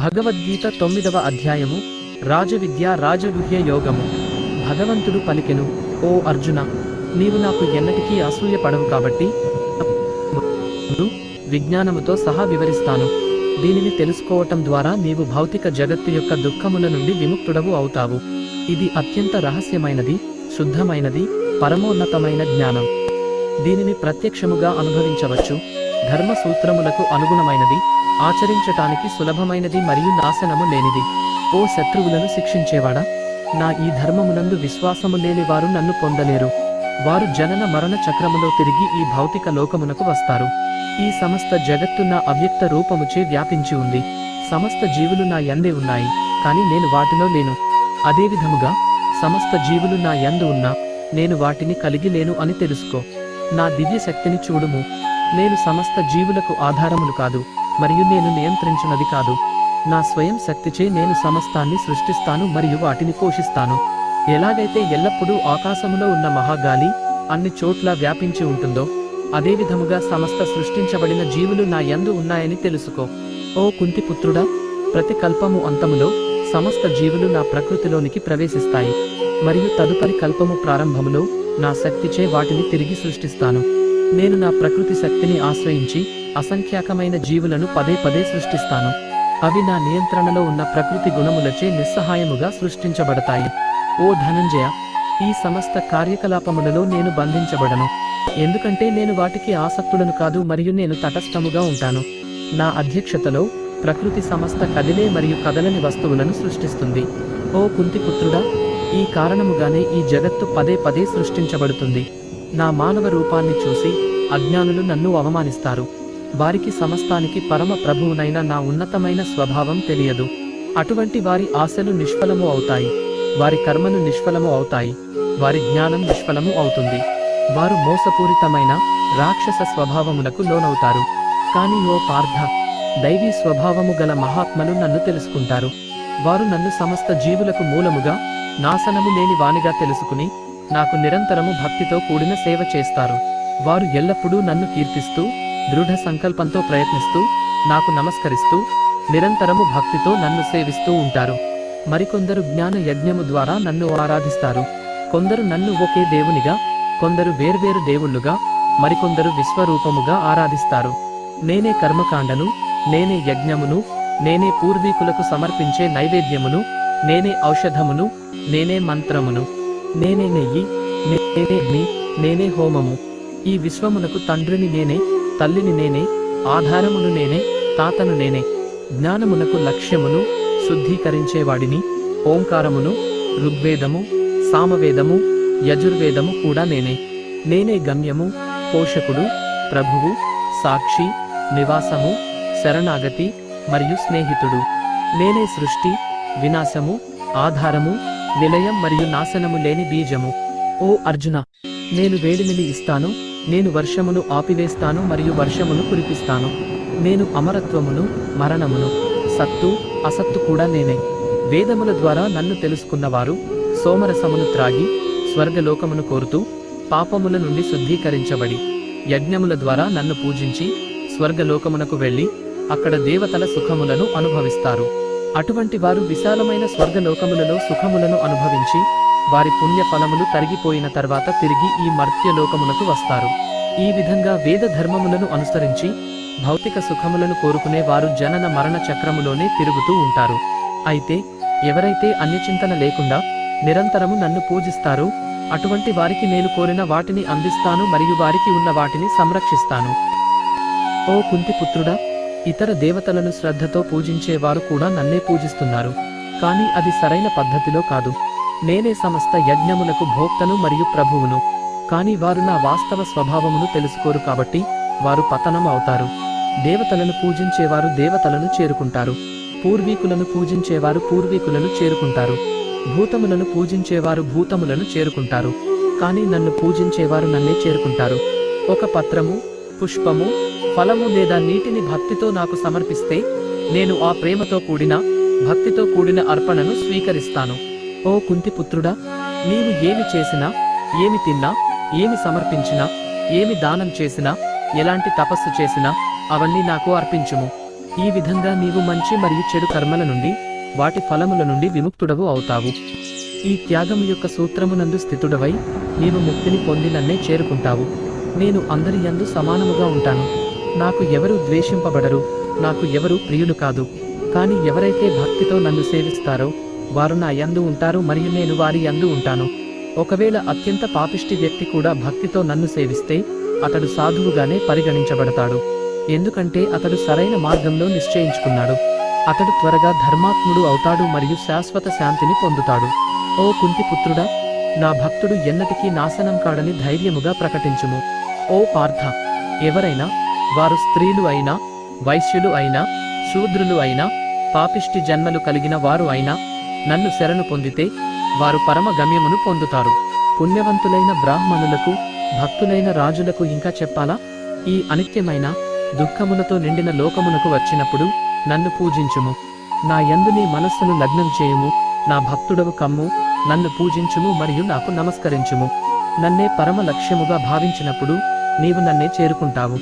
భగవద్గీత తొమ్మిదవ అధ్యాయము రాజవిద్య రాజగుహ్య యోగము. భగవంతుడు పలికెను ఓ అర్జున నీవు నాకు ఎన్నటికీ అసూయ పడవు కాబట్టి విజ్ఞానముతో సహా వివరిస్తాను. దీనిని తెలుసుకోవటం ద్వారా నీవు భౌతిక జగత్తు యొక్క దుఃఖముల నుండి విముక్తుడవు అవుతావు. ఇది అత్యంత రహస్యమైనది శుద్ధమైనది పరమోన్నతమైన జ్ఞానం. దీనిని ప్రత్యక్షముగా అనుభవించవచ్చు. ధర్మ సూత్రములకు అనుగుణమైనది ఆచరించటానికి సులభమైనది మరియు నాశనము లేనిది. ఓ శత్రువులను శిక్షించేవాడా? నా ఈ ధర్మమునందు విశ్వాసము లేని వారు నన్ను పొందలేరు. వారు జనన మరణ చక్రములో తిరిగి ఈ భౌతిక లోకమునకు వస్తారు. ఈ సమస్త జగత్తు నా అవ్యక్త రూపముచే వ్యాపించి ఉంది. సమస్త జీవులు నా యందే ఉన్నాయి కానీ నేను వాటిలో లేను. అదేవిధముగా సమస్త జీవులు నా యందు ఉన్నా నేను వాటిని కలిగి లేను అని తెలుసుకో. నా దివ్య శక్తిని చూడుము. నేను సమస్త జీవులకు ఆధారములు కాదు మరియు నేను నియంత్రించినది కాదు. నా స్వయం శక్తిచే నేను సమస్తాన్ని సృష్టిస్తాను మరియు వాటిని పోషిస్తాను. ఎలాగైతే ఎల్లప్పుడూ ఆకాశములో ఉన్న మహాగాలి అన్ని చోట్ల వ్యాపించి ఉంటుందో అదే విధముగా సమస్త సృష్టించబడిన జీవులు నా యందు ఉన్నాయని తెలుసుకో. ఓ కుంతిపుత్రుడా ప్రతి కల్పము అంతములో సమస్త జీవులు నా ప్రకృతిలోనికి ప్రవేశిస్తాయి మరియు తదుపరి కల్పము ప్రారంభములో నా శక్తిచే వాటిని తిరిగి సృష్టిస్తాను. నేను నా ప్రకృతి శక్తిని ఆశ్రయించి అసంఖ్యాకమైన జీవులను పదే పదే సృష్టిస్తాను. అవి నా నియంత్రణలో ఉన్న ప్రకృతి గుణములచే నిస్సహాయముగా సృష్టించబడతాయి. ఓ ధనంజయ ఈ సమస్త కార్యకలాపములలో నేను బంధించబడను. ఎందుకంటే నేను వాటికి ఆసక్తులను కాదు మరియు నేను తటస్థముగా ఉంటాను. నా అధ్యక్షతలో ప్రకృతి సమస్త కదిలే మరియు కదలని వస్తువులను సృష్టిస్తుంది. ఓ కుంతిపుత్రుడా ఈ కారణముగానే ఈ జగత్తు పదే పదే సృష్టించబడుతుంది. నా మానవ రూపాన్ని చూసి అజ్ఞానులు నన్ను అవమానిస్తారు. వారికి సమస్తానికి పరమ ప్రభువునైన నా ఉన్నతమైన స్వభావం తెలియదు. అటువంటి వారి ఆశలు నిష్ఫలము అవుతాయి. వారి కర్మలు నిష్ఫలము అవుతాయి. వారి జ్ఞానం నిష్ఫలము అవుతుంది. వారు మోసపూరితమైన రాక్షస స్వభావములకు లోనవుతారు. కానీ ఓ పార్థ దైవీ స్వభావము గల మహాత్మలు నన్ను తెలుసుకుంటారు. వారు నన్ను సమస్త జీవులకు మూలముగా నాశనము లేని వానిగా తెలుసుకుని నాకు నిరంతరము భక్తితో కూడిన సేవ చేస్తారు. వారు ఎల్లప్పుడూ నన్ను కీర్తిస్తూ దృఢ సంకల్పంతో ప్రయత్నిస్తూ నాకు నమస్కరిస్తూ నిరంతరము భక్తితో నన్ను సేవిస్తూ ఉంటారు. మరికొందరు జ్ఞాన యజ్ఞము ద్వారా నన్ను ఆరాధిస్తారు. కొందరు నన్ను ఒకే దేవునిగా కొందరు వేర్వేరు దేవుళ్ళుగా మరికొందరు విశ్వరూపముగా ఆరాధిస్తారు. నేనే కర్మకాండను నేనే యజ్ఞమును నేనే పూర్వీకులకు సమర్పించే నైవేద్యమును నేనే ఔషధమును నేనే మంత్రమును. నేనే నెయ్యి నేనే అగ్ని నేనే హోమము. ఈ విశ్వమునకు తండ్రిని నేనే తల్లిని నేనే ఆధారమును నేనే తాతను నేనే. జ్ఞానమునకు లక్ష్యమును శుద్ధీకరించేవాడిని ఓంకారమును ఋగ్వేదము సామవేదము యజుర్వేదము కూడా నేనే. నేనే గమ్యము పోషకుడు ప్రభువు సాక్షి నివాసము శరణాగతి మరియు స్నేహితుడు. నేనే సృష్టి వినాశము ఆధారము విలయం మరియు నాశనము లేని బీజము. ఓ అర్జున నేను వేడిమిని ఇస్తాను నేను వర్షమును ఆపివేస్తాను మరియు వర్షమును కురిపిస్తాను. నేను అమరత్వమును మరణమును సత్తు అసత్తు కూడా నేనే. వేదముల ద్వారా నన్ను తెలుసుకున్నవారు సోమరసమును త్రాగి స్వర్గలోకమును కోరుతూ పాపముల నుండి శుద్ధీకరించబడి యజ్ఞముల ద్వారా నన్ను పూజించి స్వర్గలోకమునకు వెళ్ళి అక్కడ దేవతల సుఖములను అనుభవిస్తారు. అటువంటి వారు విశాలమైన స్వర్గలోకములలో సుఖములను అనుభవించి వారి పుణ్య ఫలములు తరిగిపోయిన తర్వాత తిరిగి ఈ మర్త్యలోకమునకు వస్తారు. ఈ విధంగా వేద ధర్మములను అనుసరించి భౌతిక సుఖములను కోరుకునే వారు జనన మరణ చక్రములోనే తిరుగుతూ ఉంటారు. అయితే ఎవరైతే అన్యచింతన లేకుండా నిరంతరము నన్ను పూజిస్తారో అటువంటి వారికి నేను కోరిన వాటిని అందిస్తాను మరియు వారికి ఉన్న వాటిని సంరక్షిస్తాను. ఓ కుంతిపుత్రుడా ఇతర దేవతలను శ్రద్ధతో పూజించేవారు కూడా నన్నే పూజిస్తున్నారు. కానీ అది సరైన పద్ధతిలో కాదు. నేనే సమస్త యజ్ఞములకు భోక్తను మరియు ప్రభువును. కానీ వారు నా వాస్తవ స్వభావమును తెలుసుకోరు కాబట్టి వారు పతనం అవుతారు. దేవతలను పూజించేవారు దేవతలను చేరుకుంటారు. పూర్వీకులను పూజించేవారు పూర్వీకులను చేరుకుంటారు. భూతములను పూజించేవారు భూతములను చేరుకుంటారు. కానీ నన్ను పూజించేవారు నన్నే చేరుకుంటారు. ఒక పత్రము పుష్పము ఫలము లేదా నీటిని భక్తితో నాకు సమర్పిస్తే నేను ఆ ప్రేమతో కూడిన భక్తితో కూడిన అర్పణను స్వీకరిస్తాను. ఓ కుంతిపుత్రుడా నీవు ఏమి చేసినా ఏమి తిన్నా ఏమి సమర్పించినా ఏమి దానం చేసినా ఎలాంటి తపస్సు చేసినా అవన్నీ నాకు అర్పించుము. ఈ విధంగా నీవు మంచి మరియు చెడు కర్మల నుండి వాటి ఫలముల నుండి విముక్తుడవు అవుతావు. ఈ త్యాగము యొక్క సూత్రమునందు స్థితుడవై నీవు ముక్తిని పొందినన్నే చేరుకుంటావు. నేను అందరి యందు సమానముగా ఉంటాను. నాకు ఎవరు ద్వేషింపబడరు నాకు ఎవరు ప్రియులు కాదు. కానీ ఎవరైతే భక్తితో నన్ను సేవిస్తారో వారు నా యందు ఉంటారు మరియు నేను వారి యందు ఉంటాను. ఒకవేళ అత్యంత పాపిష్టి వ్యక్తి కూడా భక్తితో నన్ను సేవిస్తే అతడు సాధువుగానే పరిగణించబడతాడు. ఎందుకంటే అతడు సరైన మార్గంలో నిశ్చయించుకున్నాడు. అతడు త్వరగా ధర్మాత్ముడు అవుతాడు మరియు శాశ్వత శాంతిని పొందుతాడు. ఓ కుంతిపుత్రుడా నా భక్తుడు ఎన్నటికీ నాశనం కాడని ధైర్యముగా ప్రకటించుము. ఓ పార్థ ఎవరైనా వారు స్త్రీలు అయినా వైశ్యులు అయినా శూద్రులు అయినా పాపిష్టి జన్మలు కలిగిన వారు అయినా నన్ను శరణు పొందితే వారు పరమ గమ్యమును పొందుతారు. పుణ్యవంతులైన బ్రాహ్మణులకు భక్తులైన రాజులకు ఇంకా చెప్పాలా? ఈ అనిత్యమైన దుఃఖములతో నిండిన లోకమునకు వచ్చినప్పుడు నన్ను పూజించుము. నా యందు నీ మనస్సును లగ్నం చేయుము. నా భక్తుడవు కమ్ము. నన్ను పూజించుము మరియు నాకు నమస్కరించుము. నన్నే పరమ లక్ష్యముగా భావించినప్పుడు నీవు నన్నే చేరుకుంటావు.